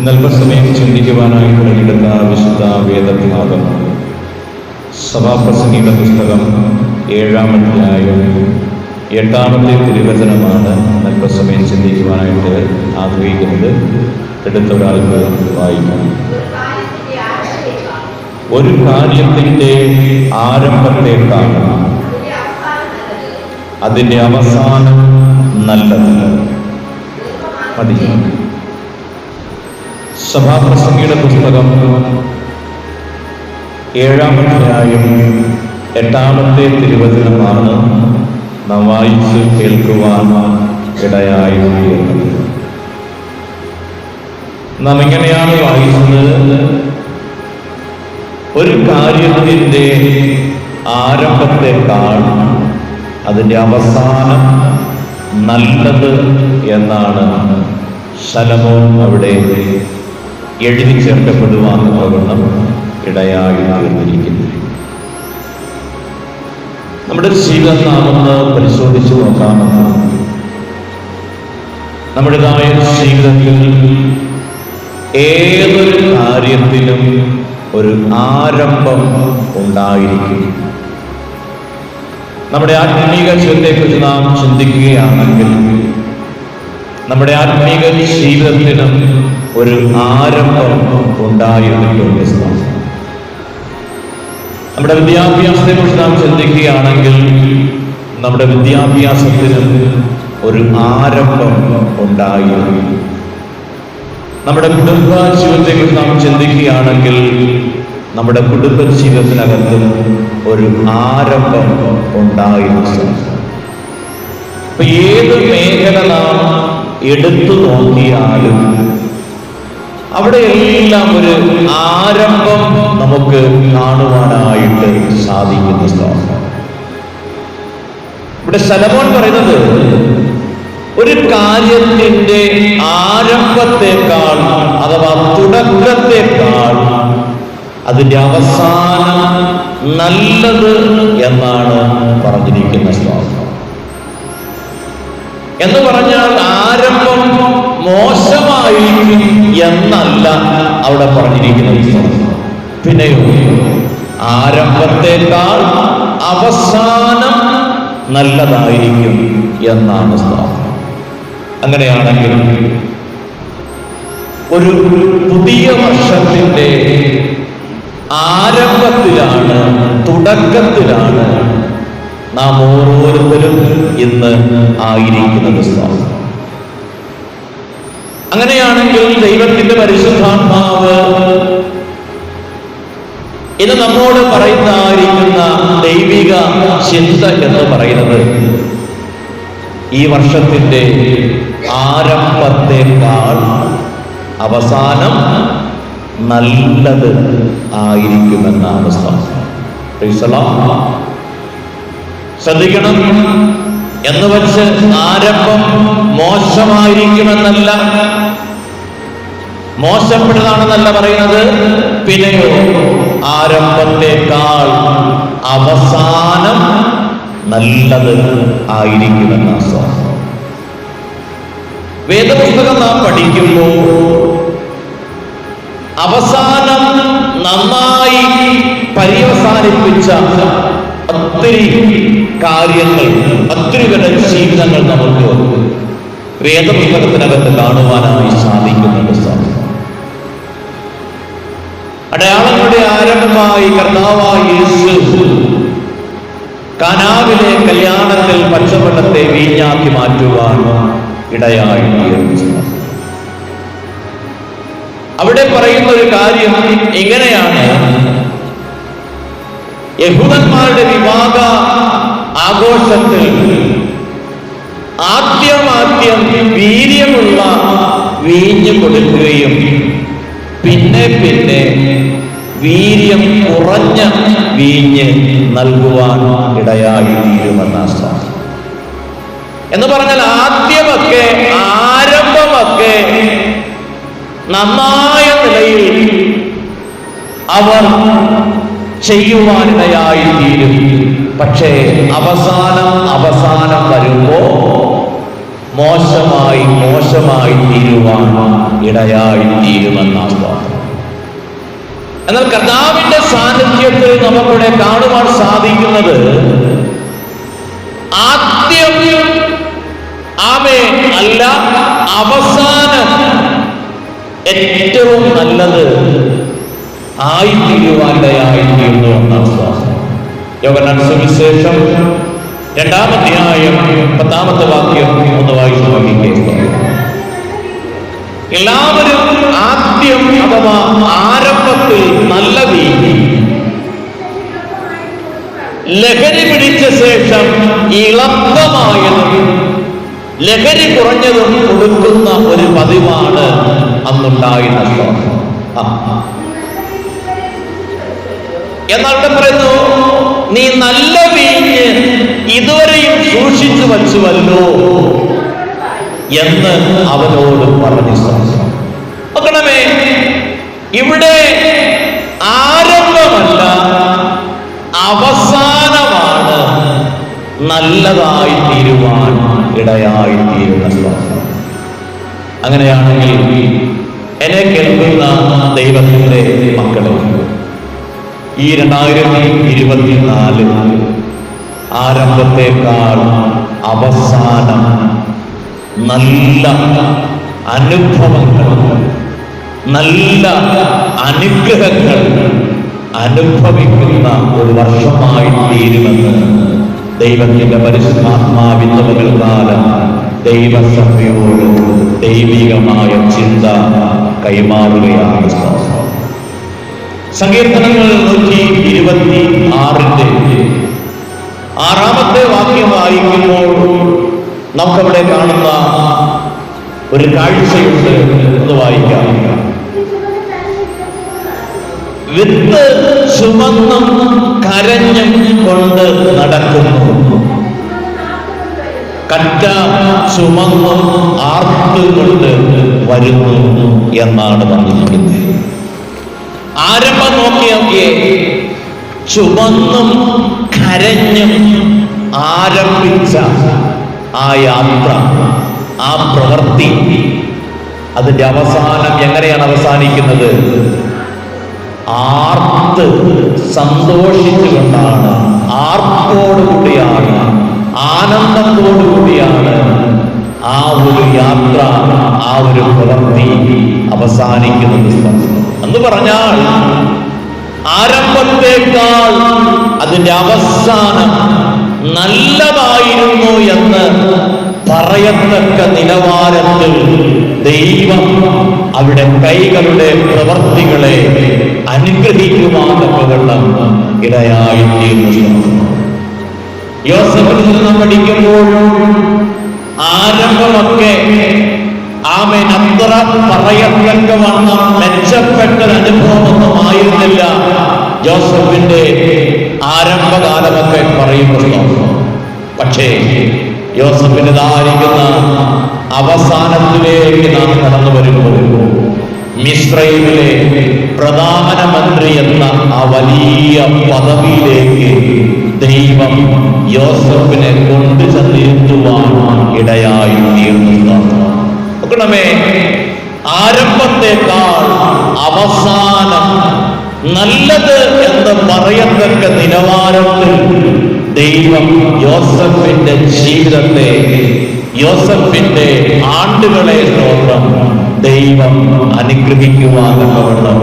നൽപസമയം ചിന്തിക്കുവാനായി തിരഞ്ഞെടുത്ത വിശുദ്ധ വേദഭാഗം സഭാപ്രസംഗിയുടെ പുസ്തകം ഏഴാം അധ്യായം എട്ടാമത്തെ തിരുവചനമാണ് നൽപസമയം ചിന്തിക്കുവാനായിട്ട് ആഗ്രഹിക്കുന്നത്. എടുത്ത ഒരാൾക്ക് വായിക്കാം. ഒരു കാര്യത്തിന്റെ ആരംഭത്തേക്കാൾ അതിന്റെ അവസാനം നല്ലത്. മതി സഭാപ്രസംഗിയുടെ പുസ്തകം ഏഴാം അധ്യായം എട്ടാമത്തെ തിരുവചനമാണ് നാം വായിച്ച് കേൾക്കുവാൻ ഇടയായി നാം എങ്ങനെയാണ് വായിച്ചത്? ഒരു കാര്യത്തിന്റെ ആരംഭത്തെക്കാൾ അതിന്റെ അവസാനം നല്ലത് എന്നാണ് ശലമോൻ അവിടെ എഴുതി ചേർക്കപ്പെടുവാൻ പ്രകടനം ഇടയായി തീർന്നിരിക്കുന്നു നമ്മുടെ ജീവിതം നാമെന്ന് പരിശോധിച്ചു നോക്കാമെന്ന് നമ്മുടേതായ ജീവിതത്തിൽ ഏതൊരു കാര്യത്തിലും ഒരു ആരംഭം ഉണ്ടായിരിക്കും. നമ്മുടെ ആത്മീക ജീവിതത്തെക്കുറിച്ച് നാം ചിന്തിക്കുകയാണെങ്കിൽ നമ്മുടെ ആത്മീക ജീവിതത്തിനും ഒരു ആരംഭം ഉണ്ടായിരുന്നിട്ടുണ്ട്. നമ്മുടെ വിദ്യാഭ്യാസത്തെ കുറിച്ച് നാം ചിന്തിക്കുകയാണെങ്കിൽ നമ്മുടെ വിദ്യാഭ്യാസത്തിനും ഒരു ആരംഭം ഉണ്ടായിരുന്നു. നമ്മുടെ കുടുംബ ജീവിതത്തെക്കുറിച്ച് നാം ചിന്തിക്കുകയാണെങ്കിൽ നമ്മുടെ കുടുംബ ജീവിതത്തിനകത്തും ഒരു ആരംഭം ഉണ്ടായിരുന്നു. ഏത് മേഖല നാം എടുത്തു നോക്കിയാലും അവിടെ എല്ലാം ഒരു ആരംഭം നമുക്ക് കാണുവാനായിട്ട് സാധിക്കുന്ന സ്ഥലം ഇവിടെ സ്ഥലമോൻ പറയുന്നത് ഒരു കാര്യത്തിന്റെ ആരംഭത്തെക്കാൾ അഥവാ തുടക്കത്തെക്കാൾ അതിന്റെ അവസാനം നല്ലത് എന്നാണ് പറഞ്ഞിരിക്കുന്ന ശ്ലോകം. എന്ന് പറഞ്ഞാൽ ആരംഭം മോശമായിരിക്കും എന്നല്ല അവിടെ പറഞ്ഞിരിക്കുന്നത്. പിന്നെയോ ആരംഭത്തെക്കാൾ അവസാനം നല്ലതായിരിക്കും എന്നാണ് സ്ഥാപനം അങ്ങനെയാണെങ്കിൽ ഒരു പുതിയ വർഷത്തിന്റെ ആരംഭത്തിലാണ് തുടക്കത്തിലാണ് നാം ഓരോരുത്തരും ഇന്ന് ആയിരിക്കുന്നത് സ്വാമി. അങ്ങനെയാണെങ്കിൽ ദൈവത്തിന്റെ പരിശുദ്ധാത്മാവ് ഇത് നമ്മോട് പറയുന്നതായിരിക്കുന്ന ദൈവിക ചിന്ത എന്ന് പറയുന്നത് ഈ വർഷത്തിന്റെ ആരംഭത്തെക്കാൾ അവസാനം നല്ലത് ആയിരിക്കുമെന്നാണ് ശ്രദ്ധിക്കണം. എന്ന് വെച്ച് ആരംഭം മോശമായിരിക്കുമെന്നല്ല. മോശപ്പെട്ടതാണെന്നല്ല പറയുന്നത്. പിന്നെയോ ആരംഭത്തെക്കാൾ അവസാനം നല്ലത് ആയിരിക്കുമെന്ന വേദപുസ്തകം നാം പഠിക്കുമ്പോൾ അവസാനം നന്നായി പര്യവസാനിപ്പിച്ച ഒത്തിരി കാര്യങ്ങൾ ഒത്തിരി വരെ ജീവിതങ്ങൾ നമുക്ക് വേദപുസ്തകത്തിനകത്ത് കാണുവാനായി സാധിക്കുന്നുണ്ട് സ്വാമി. അടയാളങ്ങളുടെ ആരംഭമായി കർത്താവായ യേശു കനാവിലെ കല്യാണത്തിൽ പച്ചവെള്ളത്തെ വീഞ്ഞാക്കി മാറ്റുവാൻ ഇടയായി അവിടെ പറയുന്ന ഒരു കാര്യം ഇങ്ങനെയാണ് യഹൂദന്മാരുടെ വിവാഹ ആഘോഷത്തിൽ ആദ്യമാദ്യം വീര്യമുള്ള വീഞ്ഞു കൊടുക്കുകയും പിന്നെ പിന്നെ വീര്യം കുറഞ്ഞ വീഞ്ഞ് നൽകുവാൻ ഇടയായി തീരുമെന്ന എന്ന് പറഞ്ഞാൽ ആദ്യമൊക്കെ ആരംഭമൊക്കെ നന്നായ നിലയിൽ അവർ ചെയ്യുവാനിടയായി തീരും പക്ഷേ അവസാനം അവസാനം വരുമ്പോ മോശമായി മോശമായി തീരുവാൻ ഇടയായി തീരുമെന്നാണ് എന്നാൽ കർത്താവിന്റെ സാന്നിധ്യത്തിൽ നമുക്കിവിടെ കാണുവാൻ സാധിക്കുന്നത് ആദ്യം ആമേ അല്ല അവസാനം ഏറ്റവും നല്ലത് ആയിത്തീരുവാനിടയായിത്തീരുന്നു എന്നാണ് വിശ്വാസം യോഗനാൻ സുവിശേഷം രണ്ടാമധ്യായം പത്താമത്തെ വാക്യം ഒന്ന് വായിച്ചു നോക്കിക്കേൾക്കുക എല്ലാവരും ആദ്യം അഥവാ ആരംഭത്തിൽ നല്ല രീതി ലഹരി പിടിച്ച ശേഷം ഇളക്കമായതും ലഹരി കുറഞ്ഞതും കൊടുക്കുന്ന ഒരു പതിവാണ് അന്നുണ്ടായിരുന്ന ഇവിടെ പറയുന്നു നീ നല്ല വീഞ്ഞ് ഇതുവരെയും സൂക്ഷിച്ചു വച്ചുവല്ലോ എന്ന് അവനോട് പറഞ്ഞു നോക്കണമേ ഇവിടെ ആരംഭമല്ല അവസാനമാണ് നല്ലതായി തീരുവാൻ ഇടയായി തീരുന്നത് അങ്ങനെയാണെങ്കിൽ എന്നെ കേൾക്കുന്ന ദൈവത്തിന്റെ മക്കളെ ഈ രണ്ടായിരത്തി ഇരുപത്തിനാല് ആരംഭത്തെക്കാൾ അവസാനം നല്ല അനുഭവങ്ങൾ നല്ല അനുഗ്രഹങ്ങൾ അനുഭവിക്കുന്ന ഒരു വർഷമായി തീരുമെന്ന് ദൈവത്തിന്റെ പരിശുദ്ധാത്മാവിന്റെ പകൽക്കാലം ദൈവസഭയോട് ദൈവികമായ ചിന്ത കൈമാറുകയാണ് സങ്കീർത്തനങ്ങൾ നൂറ്റി ഇരുപത്തി ആറിന്റെ ആറാമത്തെ വാക്യം വായിക്കുമ്പോൾ നമുക്കവിടെ കാണുന്ന ഒരു കാഴ്ചയുണ്ട് എന്ന് വായിക്കാം. വിത്ത് ചുമന്നും കരഞ്ഞും കൊണ്ട് നടക്കുന്നു. കറ്റ ചുമന്നും ആർത്തുകൊണ്ട് വരുന്നു എന്നാണ് പറഞ്ഞിരിക്കുന്നത്. ആരംഭം നോക്കി നോക്കിയേ. ചുവന്നും കരഞ്ഞും ആരംഭിച്ച ആ യാത്ര ആ പ്രവൃത്തി അതിന്റെ അവസാനം എങ്ങനെയാണ് അവസാനിക്കുന്നത്? ആർത്ത് സന്തോഷിച്ചുകൊണ്ടാണ് ആർപ്പോടുകൂടിയാണ് ആനന്ദത്തോടുകൂടിയാണ് ആ ഒരു യാത്ര ആ ഒരു പ്രവൃത്തി അവസാനിക്കുന്നത്. എന്ന് പറഞ്ഞാൽ ആരംഭത്തേക്കാൾ അതിന്റെ അവസാനം നല്ലതായിരുന്നു എന്ന് പറയത്തക്ക നിലവാരത്തിൽ ദൈവം അവിടെ കൈകളുടെ പ്രവർത്തികളെ അനുഗ്രഹിക്കുവാനൊക്കെ ഇടയായി യോസഫിൽ നിന്ന് പഠിക്കുമ്പോൾ ആരംഭമൊക്കെ ആമേൻ. അത്ര പറയത്തക്ക മെച്ചപ്പെട്ട അനുഭവമൊന്നും ആയിരുന്നില്ല ജോസഫിന്റെ ആരംഭകാലമൊക്കെ പറയുന്നു പക്ഷേ ജോസഫിന് ധാരിക്കുന്ന അവസാനത്തിലേക്ക് നാം കടന്നു വരുമ്പോൾ മിശ്രയിലെ പ്രധാനമന്ത്രി എന്ന ആ വലിയ പദവിയിലേക്ക് ദൈവം യോസഫിനെ കൊണ്ടു ചെന്നിരുത്തുവാൻ ഇടയായി തീർന്നു. നോക്കണമേ ആരംഭത്തെക്കാൾ അവസാനം നല്ലത് എന്ന് പറയത്തക്ക നിലവാരത്തിൽ ദൈവം യോസഫിന്റെ ജീവിതത്തെ യോസഫിന്റെ ആണ്ടുകളെ നോക്കം ദൈവം അനുഗ്രഹിക്കുവാനുള്ളവണ്ണം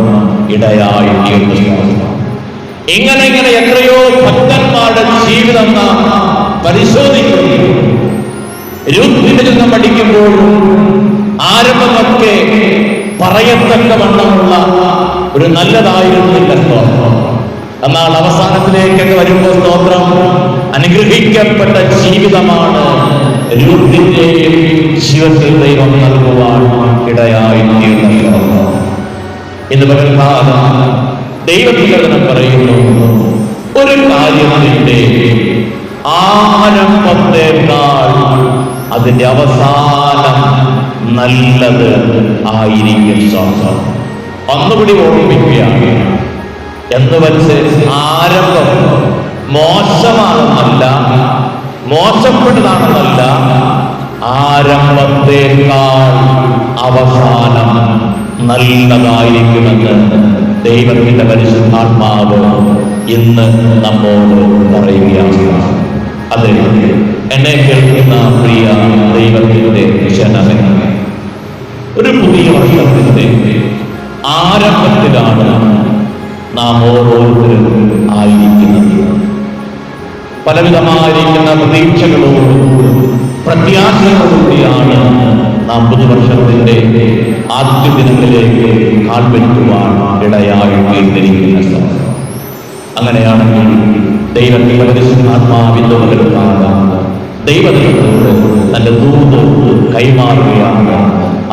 ഇടയായി തീർന്നു ഇങ്ങനെ ഇങ്ങനെ എത്രയോ ഭക്തന്മാരുടെ ജീവിതം നാം പരിശോധിക്കുന്നു. രൂപത്തിൽ നിന്ന് ആരംഭമൊക്കെ പറയത്തക്ക വണ്ണമുള്ള ഒരു നല്ലതായിരുന്നു എന്റെ സ്തോത്രം. എന്നാൽ അവസാനത്തിലേക്കൊക്കെ വരുമ്പോൾ സ്തോത്രം അനുഗ്രഹിക്കപ്പെട്ട ജീവിതമാണ് രൂപത്തിന്റെയും ജീവിതത്തിൽ ദൈവം നൽകുവാൻ ഇടയായി തീർന്ന ഇന്ന് ദൈവത്തിനെ പറയുന്നു ഒരു കാര്യത്തിന്റെ ആരംഭത്തെക്കാൾ അതിന്റെ അവസാനം നല്ലത് ആയിരിക്കും സ്വാസം ഒന്നുകൂടി ഓർമ്മിക്കുകയാണ്. എന്ന് വെച്ച് ആരംഭം മോശമാണെന്നല്ല മോശപ്പെട്ടതാണെന്നല്ല ആരംഭത്തേക്കാൾ അവസാനം നല്ലതായിരിക്കുമെന്ന് ദൈവത്തിന്റെ പരിശുദ്ധാത്മാവ് ഇന്ന് നമ്മോട് പറയുകയാണ്. അതെ എന്നെ കേൾക്കുന്ന പ്രിയ ദൈവത്തിന്റെ ജനമേ. ഒരു പുതിയ വർഷത്തിന്റെ ആരംഭത്തിലാണ് നാം ഓരോരുത്തരും ആയിരിക്കുന്നത്. പലവിധമായിരിക്കുന്ന പ്രതീക്ഷകളോടുകൂടി പ്രത്യാശകളോടുകൂടിയാണ് നാം പുതുവർഷത്തിന്റെ ആദ്യ ദിനത്തിലേക്ക് കാൽവെക്കുവാൻ ഇടയായി തീർന്നിരിക്കുന്ന സമയം. അങ്ങനെയാണെങ്കിൽ ദൈവത്തിന്റെ പരിശുദ്ധാത്മാവിന്റെ പകരുന്നാണ് ദൈവത്തോട് തന്റെ ദൂത് കൈമാറുകയാണ്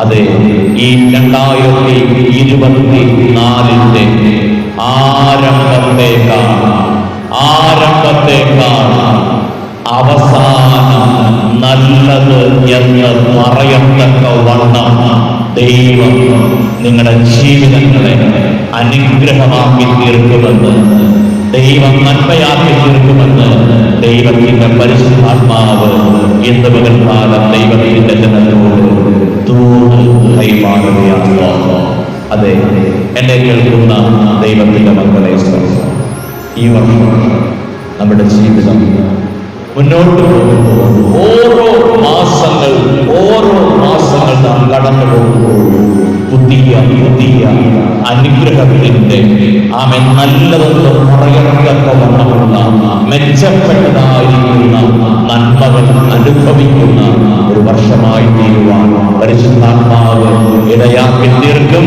അതെ ഈ രണ്ടായിരത്തി ഇരുപത്തി നാലിന്റെ ആരംഭത്തേക്കാണ് ആരംഭത്തേക്കാണ് അവസാനം നല്ലത് എന്ന് പറയത്തക്ക വണ്ണം ദൈവം നിങ്ങളുടെ ജീവിതങ്ങളെ അനുഗ്രഹമാക്കി തീർക്കുമെന്ന് ദൈവം നന്മയാക്കി തീർക്കുമെന്ന് ദൈവത്തിന്റെ പരിശുദ്ധാത്മാവ് എന്ത് മുതൽ കാലം ദൈവത്തിന്റെ ജനത്തോട് അതെ എന്നെ കേൾക്കുന്ന ദൈവത്തിന്റെ മക്കളെ. ഈ വർഷം നമ്മുടെ ജീവിതം മുന്നോട്ട് പോകുമ്പോൾ ഓരോ മാസങ്ങൾ ഓരോ മാസങ്ങൾ നാം കടന്നു പോകുമ്പോൾ പുതിയ പുതിയ അനുഗ്രഹത്തിന്റെ ആമെ നല്ലതെന്ന് പറയത്തക്കവണ്ണമുള്ള മെച്ചപ്പെട്ടതായിരിക്കുന്ന നന്മകൾ അനുഭവിക്കുന്ന ഒരു വർഷമായി തീരുവാൻ പരിശുദ്ധാത്മാവ് ഇടയാക്കി തീർക്കും